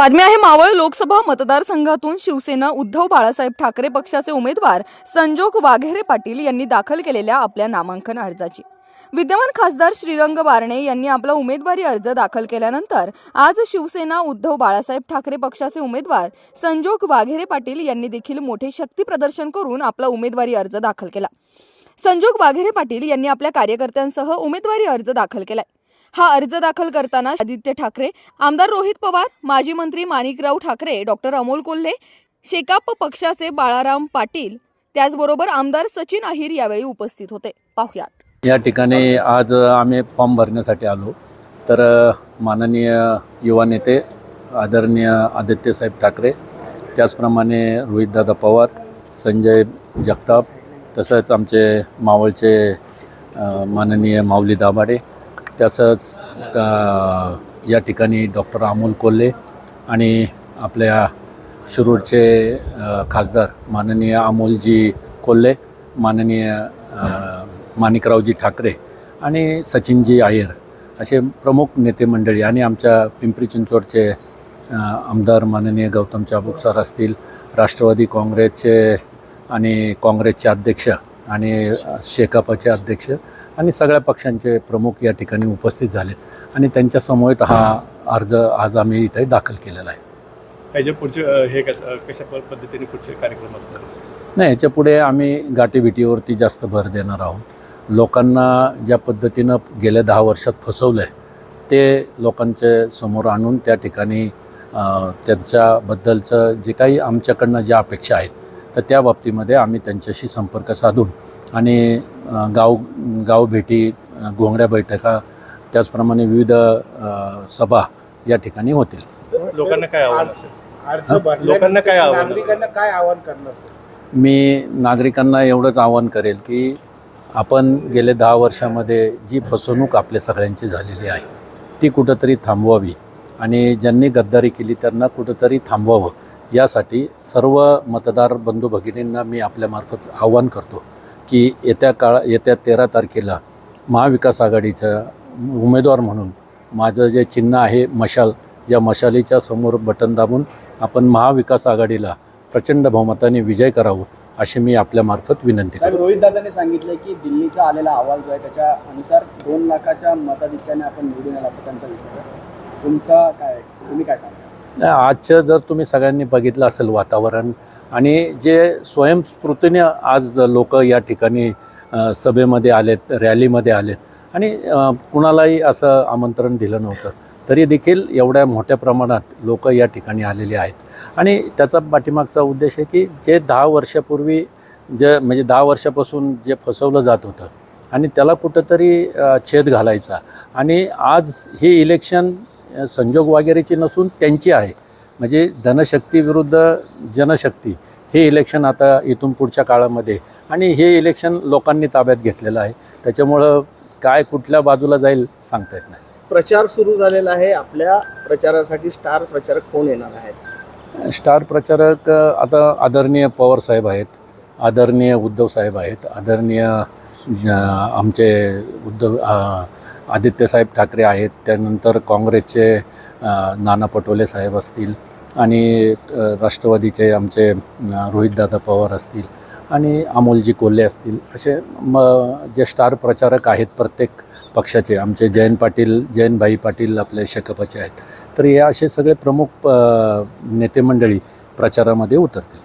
बातमी आहे मावळ लोकसभा मतदारसंघातून शिवसेना उद्धव बाळासाहेब ठाकरे पक्षाचे उमेदवार संजोग वाघेरे पाटील यांनी दाखल केलेल्या आपल्या नामांकन अर्जाची. विद्यमान खासदार श्रीरंग बारणे यांनी आपला उमेदवारी अर्ज दाखल केल्यानंतर आज शिवसेना उद्धव बाळासाहेब ठाकरे पक्षाचे उमेदवार संजोग वाघेरे पाटील यांनी देखील मोठे शक्ती प्रदर्शन करून आपला उमेदवारी अर्ज दाखल केला. संजोग वाघेरे पाटील यांनी आपल्या कार्यकर्त्यांसह उमेदवारी अर्ज दाखल केलाय. हा अर्ज दाखल करताना आदित्य ठाकरे आमदार रोहित पवार माजी मंत्री माणिकराव ठाकरे डॉक्टर अमोल कोल्हे शेकाप पक्षाचे बाळाराम पाटील त्याचबरोबर आमदार सचिन अहिर यावेळी उपस्थित होते. पाहुयात. या ठिकाणी आज आम्ही फॉर्म भरण्यासाठी आलो. तर माननीय युवा नेते आदरणीय आदित्यसाहेब ठाकरे त्याचप्रमाणे रोहितदादा पवार संजय जगताप तसंच आमचे मावळचे माननीय माऊली दाभाडे तसंच या ठिकाणी डॉक्टर अमोल कोल्हे आणि आपल्या शिरूरचे खासदार माननीय अमोलजी कोल्हे माननीय माणिकरावजी ठाकरे आणि सचिनजी आयर असे प्रमुख नेते मंडळी आणि आमच्या पिंपरी चिंचवडचे आमदार माननीय गौतम चाबुक सर असतील राष्ट्रवादी काँग्रेसचे आणि काँग्रेसचे अध्यक्ष आणि शेकापाचे अध्यक्ष आणि सगळ्या पक्षांचे प्रमुख या ठिकाणी उपस्थित झालेत. आणि त्यांच्या समवेत हा अर्ज आज आम्ही इथे दाखल केलेला आहे. ह्याच्या पुढचे हे कसं कशा प- पद्धतीने पुढचे कार्यक्रम असणार? नाही याच्यापुढे आम्ही गाठीभिटीवरती जास्त भर देणार आहोत. लोकांना ज्या पद्धतीनं गेल्या दहा वर्षात फसवलं आहे ते लोकांच्या समोर आणून त्या ठिकाणी त्यांच्याबद्दलचं जे काही आमच्याकडनं ज्या अपेक्षा आहेत तर त्या बाबतीमध्ये आम्ही त्यांच्याशी संपर्क साधून आणि गाव गाव भेटी अ, घोंगड्या बैठका त्याचप्रमाणे विविध सभा या ठिकाणी होतील. लोकांना काय आव्हान असेल? अर्ज भरल्यानंतर लोकांना काय आव्हान काय आव्हान करणार? मी नागरिकांना एवढंच आवाहन करेल की आपण गेले दहा वर्षामध्ये जी फसवणूक आपल्या सगळ्यांची झालेली आहे ती कुठंतरी थांबवावी. आणि ज्यांनी गद्दारी केली त्यांना कुठंतरी थांबवावं. यासाठी सर्व मतदार बंधू भगिनींना मी आपल्यामार्फत आव्हान करतो की येत्या काळा येत्या तेरा तारखेला महाविकास आघाडीचं उमेदवार म्हणून माझं जे चिन्ह आहे मशाल या मशालीच्या समोर बटन दाबून आपण महाविकास आघाडीला प्रचंड बहुमताने विजय करावं अशी मी आपल्यामार्फत विनंती करतो. रोहित दादाने सांगितले की दिल्लीचा आलेला अहवाल जो आहे त्याच्या अनुसार दोन लाखाच्या मताधिक्याने आपण निवडून आला असं त्यांचा आहे. तुमचा काय तुम्ही काय सांगा आजचं जर तुम्ही सगळ्यांनी बघितलं असेल वातावरण आणि जे स्वयंस्फूर्तीने आज लोक या ठिकाणी सभेमध्ये आलेत रॅलीमध्ये आलेत आणि कुणालाही असं आमंत्रण दिलं नव्हतं तरी देखील एवढ्या मोठ्या प्रमाणात लोक या ठिकाणी आलेले आहेत. आणि त्याचा पाठीमागचा उद्देश आहे की जे दहा वर्षापूर्वी जे म्हणजे दहा वर्षापासून जे फसवलं जात होतं आणि त्याला कुठंतरी छेद घालायचा आणि आज हे इलेक्शन संजोग वगैरेची नसून त्यांची आहे. म्हणजे धनशक्ती विरुद्ध जनशक्ती हे इलेक्शन आता इथून पुढच्या काळामध्ये आणि हे इलेक्शन लोकांनी ताब्यात घेतलेलं आहे. त्याच्यामुळं काय कुठल्या बाजूला जाईल सांगता येत नाही. प्रचार सुरू झालेला आहे. आपल्या प्रचारासाठी स्टार प्रचारक कोण येणार आहेत? स्टार प्रचारक आता आदरणीय पवार साहेब आहेत आदरणीय उद्धव साहेब आहेत आदरणीय आमचे उद्धव आदित्यसाहेब ठाकरे आहेत त्यानंतर काँग्रेसचे नाना पटोले साहेब असतील आणि राष्ट्रवादीचे आमचे रोहितदादा पवार असतील आणि अमोलजी कोल्हे असतील. असे म जे स्टार प्रचारक आहेत प्रत्येक पक्षाचे आमचे जयंत पाटील जयंतभाई पाटील आपले शकपाचे आहेत. तर हे असे सगळे प्रमुख नेतेमंडळी प्रचारामध्ये उतरतील.